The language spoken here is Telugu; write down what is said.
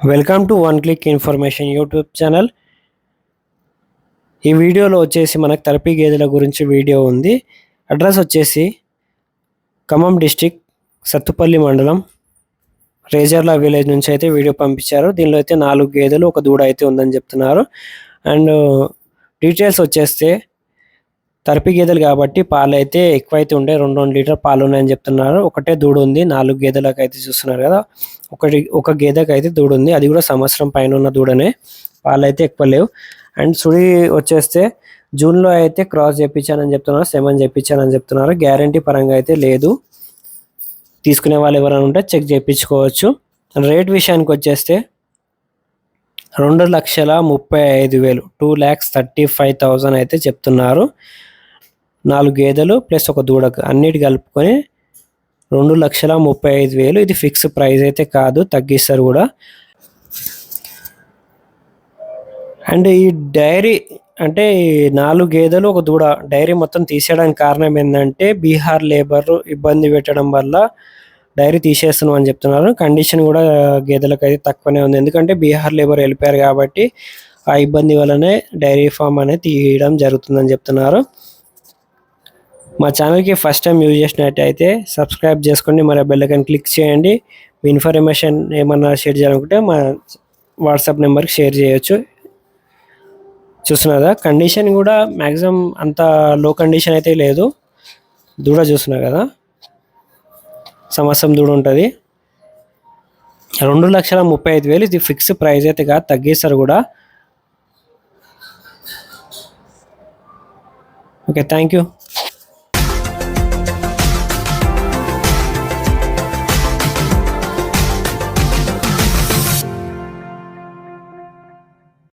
Welcome to one click information YouTube channel ఈ వీడియోలో వచ్చేసి మనకు థెరపీ గేదెల గురించి వీడియో ఉంది. అడ్రస్ వచ్చేసి ఖమ్మం డిస్టిక్ సత్తుపల్లి మండలం రేజర్ల విలేజ్ నుంచి అయితే వీడియో పంపించారు. దీనిలో అయితే నాలుగు గేదెలు ఒక దూడ అయితే ఉందని చెప్తున్నారు. అండ్ డీటెయిల్స్ uh, వచ్చేస్తే తరపి గేదెలు కాబట్టి పాలు అయితే ఎక్కువైతే ఉండే రెండు రెండు లీటర్ పాలు ఉన్నాయని చెప్తున్నారు. ఒకటే దూడు ఉంది నాలుగు గేదెలకు అయితే చూస్తున్నారు కదా. ఒకటి ఒక గేదెకి అయితే దూడు ఉంది అది కూడా సంవత్సరం పైన ఉన్న దూడనే పాలు అయితే ఎక్కువ లేవు. అండ్ సుడి వచ్చేస్తే జూన్లో అయితే క్రాస్ చేయించానని చెప్తున్నారు సెమన్ చేయించానని చెప్తున్నారు. గ్యారంటీ పరంగా అయితే లేదు. తీసుకునే వాళ్ళు ఎవరైనా ఉంటే చెక్ చేయించుకోవచ్చు రేట్ విషయానికి వచ్చేస్తే రెండు లక్షల ముప్పై ఐదు వేలు two lakhs thirty five thousand అయితే చెప్తున్నారు. నాలుగు గేదెలు ప్లస్ ఒక దూడకు అన్నిటి కలుపుకొని రెండు లక్షల ముప్పై ఐదు వేలు. ఇది ఫిక్స్ ప్రైస్ అయితే కాదు తగ్గిస్తారు కూడా. అండ్ ఈ డైరీ అంటే ఈ నాలుగు గేదెలు ఒక దూడ డైరీ మొత్తం తీసేయడానికి కారణం ఏంటంటే బీహార్ లేబర్ ఇబ్బంది పెట్టడం వల్ల డైరీ తీసేస్తున్నాం అని చెప్తున్నారు. కండిషన్ కూడా గేదెలకు అయితే తక్కువనే ఉంది. ఎందుకంటే బీహార్ లేబర్ వెళ్ళిపోయారు కాబట్టి ఆ ఇబ్బంది వల్లనే డైరీ ఫామ్ అనేది తీయడం జరుగుతుందని చెప్తున్నారు. మా ఛానల్కి ఫస్ట్ టైం యూజ్ చేసినట్టయితే సబ్స్క్రైబ్ చేసుకోండి మరి బెల్లకన్ క్లిక్ చేయండి. మీ ఇన్ఫర్మేషన్ ఏమన్నా షేర్ చేయాలనుకుంటే మా వాట్సాప్ నెంబర్కి షేర్ చేయొచ్చు. చూస్తున్నదా కండిషన్ కూడా మ్యాక్సిమం అంత లో కండిషన్ అయితే లేదు. దూడ చూస్తున్నా కదా. సంవత్సరం దూడ ఉంటుంది. రెండు లక్షల ముప్పై ఐదు వేలు ఇది ఫిక్స్ ప్రైస్ అయితే కాదు తగ్గిస్తారు కూడా. Okay thank you